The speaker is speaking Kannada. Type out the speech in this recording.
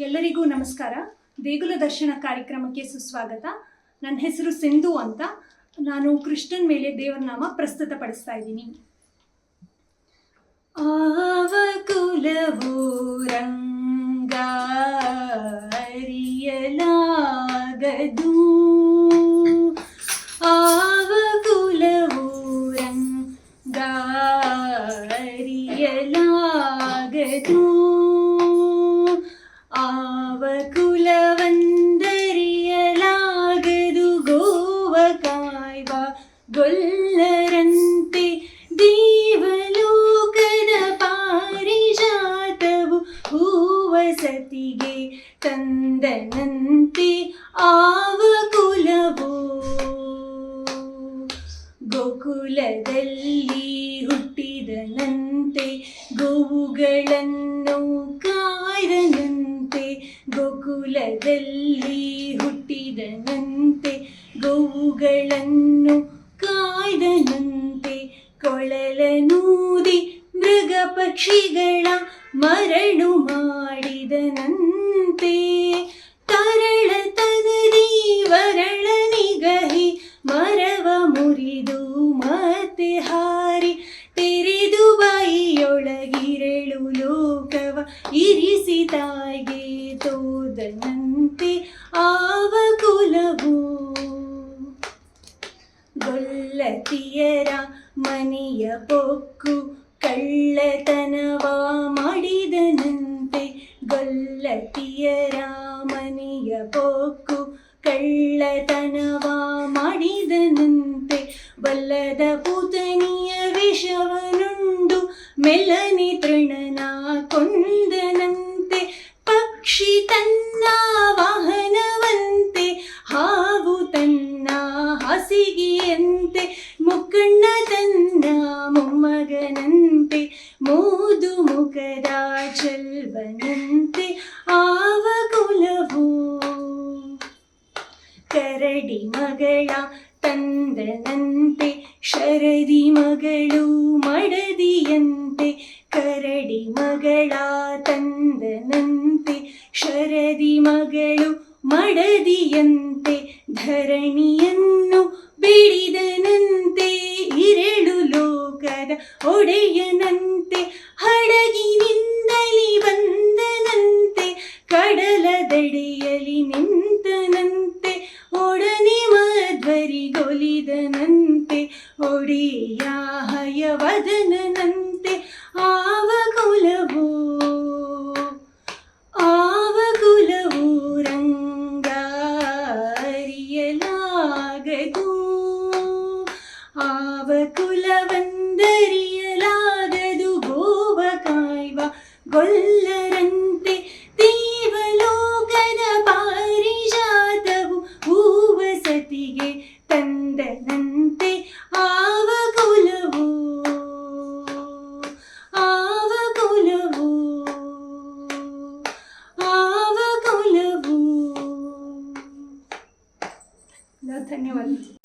ಎಲ್ಲರಿಗೂ ನಮಸ್ಕಾರ. ದೇಗುಲ ದರ್ಶನ ಕಾರ್ಯಕ್ರಮಕ್ಕೆ ಸುಸ್ವಾಗತ. ನನ್ನ ಹೆಸರು ಸಿಂಧು ಅಂತ. ನಾನು ಕೃಷ್ಣನ್ ಮೇಲೆ ದೇವರನಾಮ ಪ್ರಸ್ತುತಪಡಿಸ್ತಾ ಇದ್ದೀನಿ. ಆವ ಕುಲವು ರಂಗ ಅರಿಯಲಾಗದು ಗೊಲ್ಲರಂತೆ ದೇವಲೋಕದ ಪಾರಿಜಾತವು ಹೂವ ಸತಿಗೆ ತಂದನಂತೆ ಆವ ಕುಲವು ಗೋಕುಲದಲ್ಲಿ ಹುಟ್ಟಿದನಂತೆ ಗೋವುಗಳನ್ನು ಕಾಯ್ದನಂತೆ ಗೋಕುಲದಲ್ಲಿ ಹುಟ್ಟಿದನಂತೆ ಗೋವುಗಳನ್ನು ಕಾಯ್ದನಂತೆ ಕೊಳಲನೂದಿ ಮೃಗ ಪಕ್ಷಿಗಳ ಮರಳು ಮಾಡಿದನಂತೆ. ತರಳ ತಗದಿ ವರಳ ನಿಗಹಿ ಮರವ ಮುರಿದು ಮತ್ತೆ ಹಾರಿ ತೆರೆದು ಬಾಯಿಯೊಳಗಿರಳು ಲೋಕವ ಇರಿಸಿ ತಾಯಿಗೆ ತೋದನಂತೆ. ಆವ ಕುಲವು ಗೊಲ್ಲತಿಯರ ಮನೆಯ ಪೊಕ್ಕು ಕಳ್ಳತನವ ಮಾಡಿದನಂತೆ ಗೊಲ್ಲತಿಯರ ಮನೆಯ ಪೊಕ್ಕು ಕಳ್ಳತನವ ಮಾಡಿದನಂತೆ ಬಲ್ಲದ ಪುತನಿಯ ವಿಷವನುಂಡು ಮೆಲ್ಲನೆ ತೃಣನ ಕೊಂದನಂತೆ ಪಕ್ಷಿ ತನ್ನ ವಾಹನವಂತೆ ಹಾವು ತನ್ನ ಹಾಸಿಗೆಯಂತೆ ಮುಕ್ಕಣ್ಣ ತನ್ನ ಮೊಮ್ಮಗನಂತೆ ಮೋದು ಮುಖದ ಚೆಲ್ವನಂತೆ ಆವ ಕುಲವು ಕರಡಿ ಮಗಳ ತಂದನಂತೆ ಶರದಿ ಮಗಳು ಮಡದಿಯಂತೆ ಕರಡಿ ಮಗಳ ತಂದನಂತೆ ಶರದಿ ಮಗಳು ಮಡದಿಯಂತೆ ಧರಣಿಯನ್ನು ಬಿಡಿದನಂತೆ ಇರಳು ಲೋಕದ ಒಡೆಯನಂತೆ ಹಡಗಿನಿಂದಲಿ ಬಂದನಂತೆ ಕಡಲ ದಡಿಯಲಿ ನಿಂತನಂತೆ ಒಡನೆ ಮಾಧ್ವರಿಗೊಲಿದನಂತೆ ಒಡೆಯ ಹಯವದನಂತೆ ಆವ धन्यवाद.